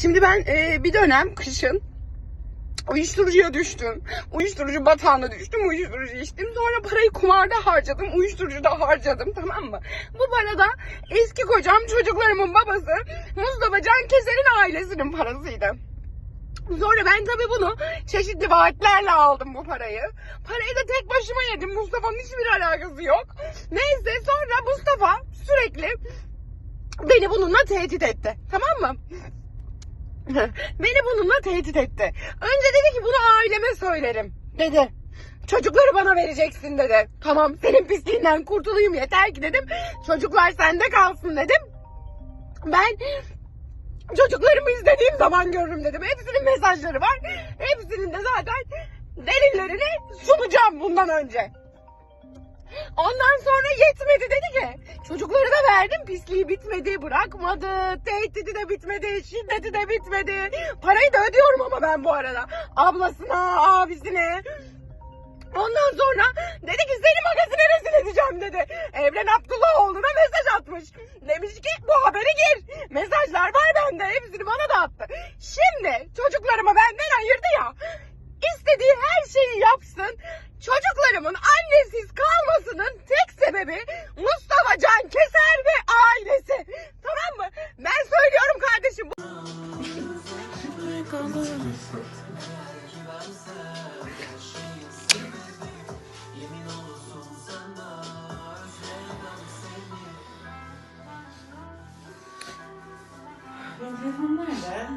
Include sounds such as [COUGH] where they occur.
Şimdi ben e, bir dönem kışın uyuşturucuya düştüm. Uyuşturucu batağına düştüm. Uyuşturucu içtim. Sonra parayı kumarda harcadım. Uyuşturucuda harcadım. Tamam mı? Bu parada eski kocam çocuklarımın babası Mustafa Can Keser'in ailesinin parasıydı. Sonra ben tabii bunu çeşitli vaatlerle aldım bu parayı. Parayı da tek başıma yedim. Mustafa'nın hiçbir alakası yok. Neyse sonra Mustafa sürekli beni bununla tehdit etti. Tamam mı? [LAUGHS] beni bununla tehdit etti. Önce dedi ki bunu aileme söylerim dedi. Çocukları bana vereceksin dedi. Tamam senin pisliğinden kurtulayım yeter ki dedim. Çocuklar sende kalsın dedim. Ben çocuklarımı izlediğim zaman görürüm dedim. Hepsinin mesajları var. Hepsinin de zaten delillerini sunacağım bundan önce. Ondan sonra yetmedi dedi ki çocukları da verdim pisliği bitmedi bırakmadı tehdidi de bitmedi şiddeti de bitmedi parayı da ödüyorum ama ben bu arada ablasına abisine Ondan sonra dedi ki seni magazine rezil edeceğim dedi. Evren Abdullahoğlu'na mesaj atmış. Demiş ki bu haberi gir. Mesajlar var bende. Hepsini bana da attı. Şimdi çocuklarıma benden ayırdı ya. İstediği her şeyi yapsın. Çocuklarımın annesiz kalmasının tek sebebi Mustafa Benim telefon nerede?